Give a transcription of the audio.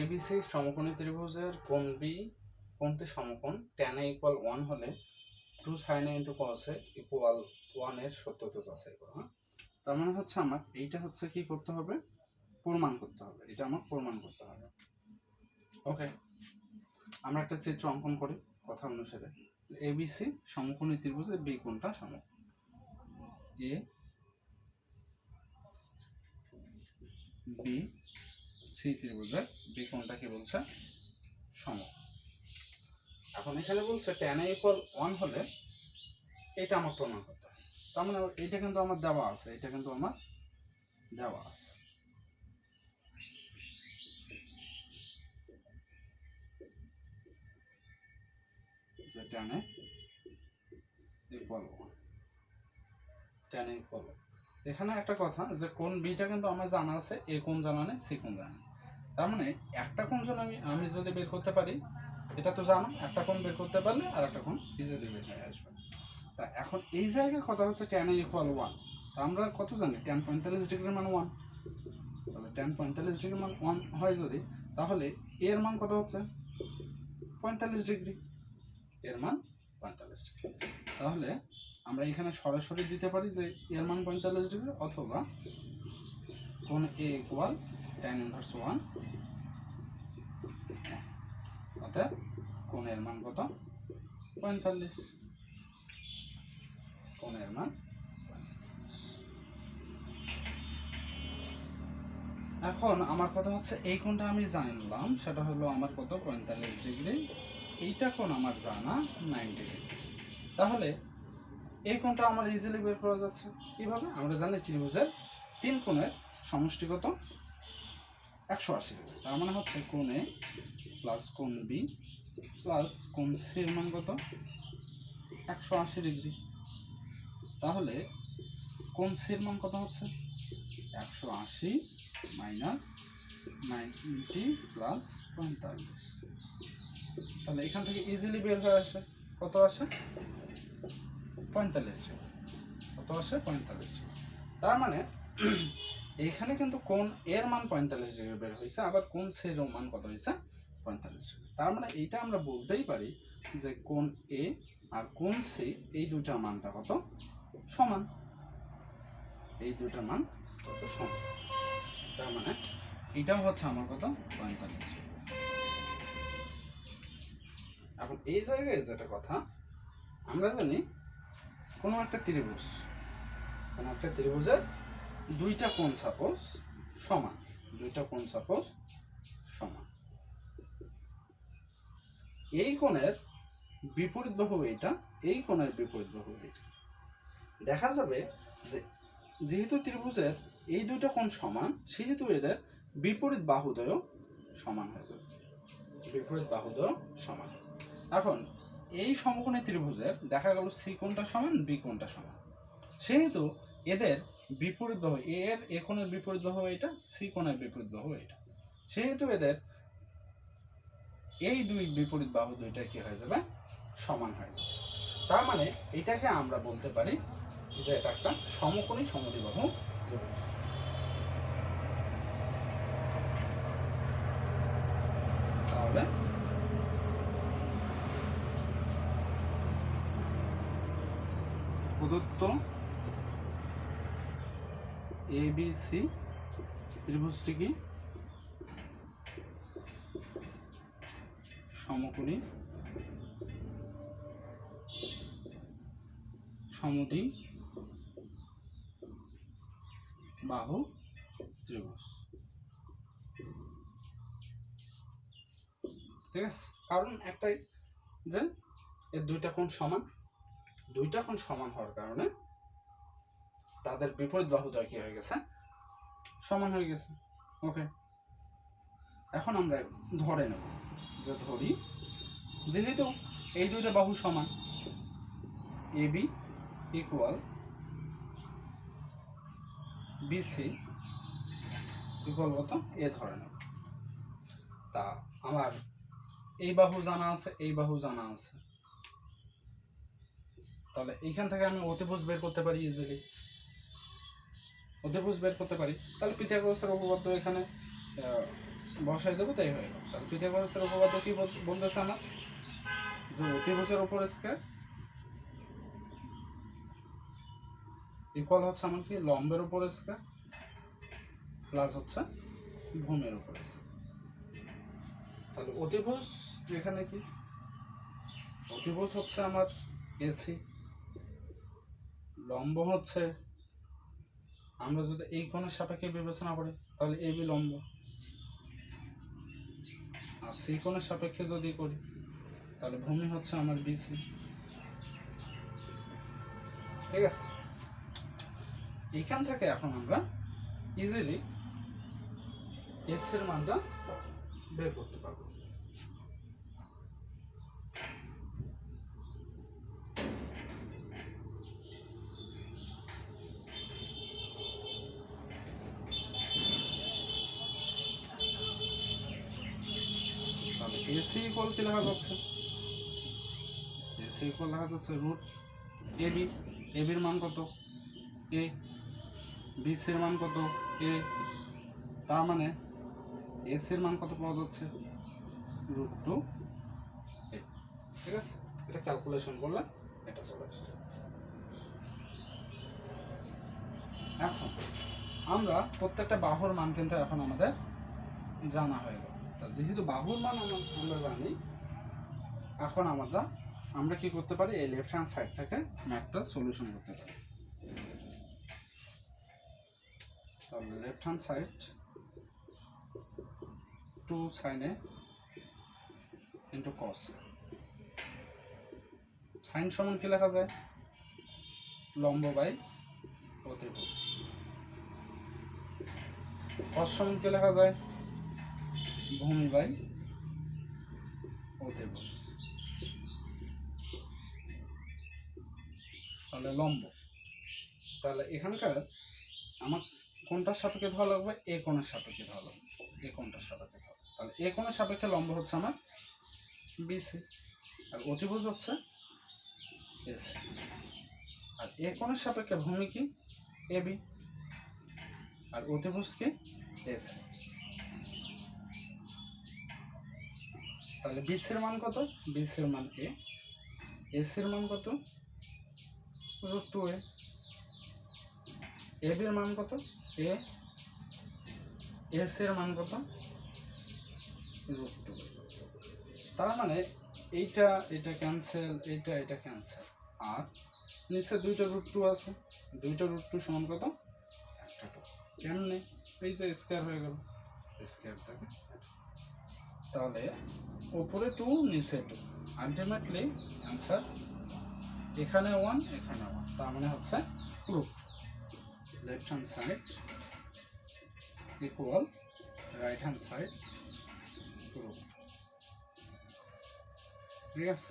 ABC সমকোণী ত্রিভুজের কোণ বি কোণটি সমকোণ। tan a ইকুয়াল ওয়ান হলে two sine into cos A equal ওয়ানের সত্যতা যাচাই করো হ্যাঁ? তার মানে হচ্ছে আমার এইটা হচ্ছে কি করতে হবে? প্রমাণ করতে হবে। এটা আমার প্রমাণ করতে হবে। ওকে আমরা একটা চিত্র অঙ্কন করি কথা অনুসারে। এবিসি সমকোণী ত্রিভুজের বি কোণটা সমকোণ। এ বি সি ত্রিভুজের বি কোণটা কি বলছে? সমকোণ এখন এখানে বলছে tan a ইকুয়াল ওয়ান হলে এটা আমার প্রমাণ করতে হবে। তার মানে এটা কিন্তু আমার দেওয়া আছে, এটা কিন্তু আমার দেওয়া আছে। যে a ইকুয়াল ওয়ান এখানে একটা কথা যে কোন বিটা কিন্তু আমার জানা আছে এ কোন জানা নেই সি কোন জানা নেই। তার মানে একটা যদি আমি আমি যদি বের করতে পারি, এটা তো জানো, একটা কোণ বের করতে পারলে আর একটা কোণ ইজিলি বের হয়ে আসবে। তা এখন এই জায়গায় কথা হচ্ছে ট্যান ইকুয়াল ওয়ান তা আমরা কত জানি? ট্যান পঁয়তাল্লিশ ডিগ্রির মান ওয়ান তাহলে ট্যান পঁয়তাল্লিশ ডিগ্রি মান ওয়ান হয় যদি, তাহলে এর মান কত হচ্ছে? পঁয়তাল্লিশ ডিগ্রি। এর মান পঁয়তাল্লিশ ডিগ্রি। তাহলে আমরা এখানে সরাসরি দিতে পারি যে এর মান পঁয়তাল্লিশ ডিগ্রি অথবা কোন A equal tan inverse one অর্থাৎ কোণের মান কত? পঁয়তাল্লিশ। কোণের মান এখন আমার কথা হচ্ছে, এই কোণটা আমি জানলাম, সেটা হলো আমার কত? পঁয়তাল্লিশ ডিগ্রি। এইটা কোণ আমার জানা নাইনটি ডিগ্রি। তাহলে এই কোণটা আমার ইজিলি বের করা যাচ্ছে। কীভাবে? আমরা জানি ত্রিভুজের তিন কোণের সমষ্টিগত একশো আশি। ডিগ্রি তার মানে হচ্ছে কোণ এ প্লাস কোণ বি প্লাস কোণ সির মান কত? একশো আশি ডিগ্রি। তাহলে কোণ সির মান কত হচ্ছে? একশো আশি মাইনাস নাইনটি প্লাস পঁয়তাল্লিশ। তাহলে এখান থেকে ইজিলি বের হয়ে আসে। কত আসে? পঁয়তাল্লিশ কত আসে? পঁয়তাল্লিশ তার মানে এইখানে কিন্তু কোন এর মান পঁয়তাল্লিশ ডিগ্রি বের হয়েছে আবার কোন সের মান কত হয়েছে পঁয়তাল্লিশ ডিগ্রি। তার মানে এইটা আমরা বলতেই পারি যে কোন এ আর কোন সি, এই দুইটা মানটা কত? সমান। এই দুইটা মান কত? সমান। তার মানে এটাও হচ্ছে আমার কত? পঁয়তাল্লিশ এখন এই জায়গায় যেটা কথা, আমরা জানি কোনো একটা ত্রিভুজ, কোনো একটা ত্রিভুজের দুইটা কোণ সাপোজ সমান। দুইটা কোণ সাপোজ সমান। এই কোণের বিপরীত বাহু এইটা এই কোণের বিপরীত বাহু এইটা দেখা যাবে যে যেহেতু ত্রিভুজের এই দুইটা কোণ সমান, সেহেতু এদের বিপরীত বাহুদয় সমান হয়ে যাবে। বিপরীত বাহুদয় সমান। এখন এই সমকোণী ত্রিভুজের দেখা গেল সি কোণটা সমান, বি কোণটা সমান। সেহেতু এদের বিপরীত বাহু এ এর এ কোণের বিপরীত বাহু এটা, সি কোণের বিপরীত বাহু এটা। সেহেতু এদের এই দুই বিপরীত বাহু দুইটা কি হয়ে যাবে? সমান হয়ে যাবে। তার মানে এটাকে আমরা বলতে পারি যে এটা একটা সমকোণী সমদ্বিবাহু ত্রিভুজ তাহলে প্রদত্ত এ বি সি ত্রিভুজটি কি? সমকোণী। সমদ্বি বাহু, ত্রিভুজ। ঠিক আছে? কারণ একটাই যে, এর দুইটা কোণ সমান। দুইটা কোণ সমান হওয়ার কারণে তাদের বিপরীত বাহুদ্বয় কি হয়ে গেছে? সমান হয়ে গেছে। ওকে এখন আমরা ধরে নেব যে ধরি, যেহেতু এই দুইটা বাহু সমান A B equal BC equal কত এ ধরে নেব। তা আমার এই বাহু জানা আছে, এই বাহু জানা আছে। তাহলে এইখান থেকে আমি অতিভুজ বের করতে পারি ইজিলি অতিভুজ বের করতে পারি। তাহলে পিথাগোরাসের উপপাদ্য এখানে বসাই দেবো, তাই হয়ে গেল। তাহলে পিথাগোরাসের উপপাদ্য কি বল- বলতেছে আমার? যে অতিভুজের উপর স্কয়ার ইকুয়াল হচ্ছে আমার কি? লম্বের উপর স্কয়ার প্লাস হচ্ছে ভূমির উপর তাহলে অতিভুজ এখানে কি? অতিভুজ হচ্ছে আমার এসি লম্ব হচ্ছে আমরা যদি এই কোণের সাপেক্ষে বিবেচনা করি, তাহলে এ বি লম্ব। আর সি কোণের সাপেক্ষে যদি করি, তাহলে ভূমি হচ্ছে আমার বিসি ঠিক আছে? এখান থেকে এখন আমরা ইজিলি এস এর মানটা বের করতে পারব। এসি ইকুয়াল কি লেখা যাচ্ছে? এসি ইকুয়াল লেখা যাচ্ছে রুট এবি এবির মান কত? এ বিসির মান কত? এ তার মানে এসির মান কত পাওয়া যাচ্ছে? রুট টু এ ঠিক আছে? এটা ক্যালকুলেশন করলে এটা চলে আসছে এখন আমরা প্রত্যেকটা বাহুর মান কিন্তু এখন আমাদের জানা হয়ে যেহেতু বাহুর মান আমরা- জানি, এখন আমরা আমরা কি করতে পারি? এই লেফট হ্যান্ড সাইড থেকে ম্যাথটা সলিউশন করতে পারি। তাহলে লেফট হ্যান্ড সাইড টু সাইনে ইন্টু কস সাইন সমান কি লেখা যায়? লম্ব বাই অতিভুজ। কস সমান কি লেখা যায়? ভূমি বাই অতিভুজ তাহলে লম্ব। তাহলে এখানকার আমার কোনটার সাপেক্ষে ধরা লাগবে? এ কোণের সাপেক্ষে ধরা লাগবে। এ কোণটার সাপেক্ষে ধরা তাহলে এ কোণের সাপেক্ষে লম্ব হচ্ছে আমার বিসি আর অতিভুজ হচ্ছে এসি আর এ কোণের সাপেক্ষে ভূমি কি? এবি আর অতিভুজ কি? এসি তাহলে বিসির মান কত? বিসির মান এ এসির মান কত? রুট টু এ এবির মান কত? এ এস এর মান কত? রুট টু তার মানে এইটা এটা ক্যান্সেল এইটা এটা ক্যান্সেল আর নিচে দুইটা রুট টু আছে। দুইটা রুট টু সমান কত? একটা টু কেমনে? এই যে স্কোয়ার হয়ে গেল। স্কোয়ার থাকে। তাহলে উপরে টু নিচে টু আলটিমেটলি অ্যান্সার এখানে ওয়ান এখানে ওয়ান তার মানে হচ্ছে proved left hand side equal right hand side proved ঠিক আছে?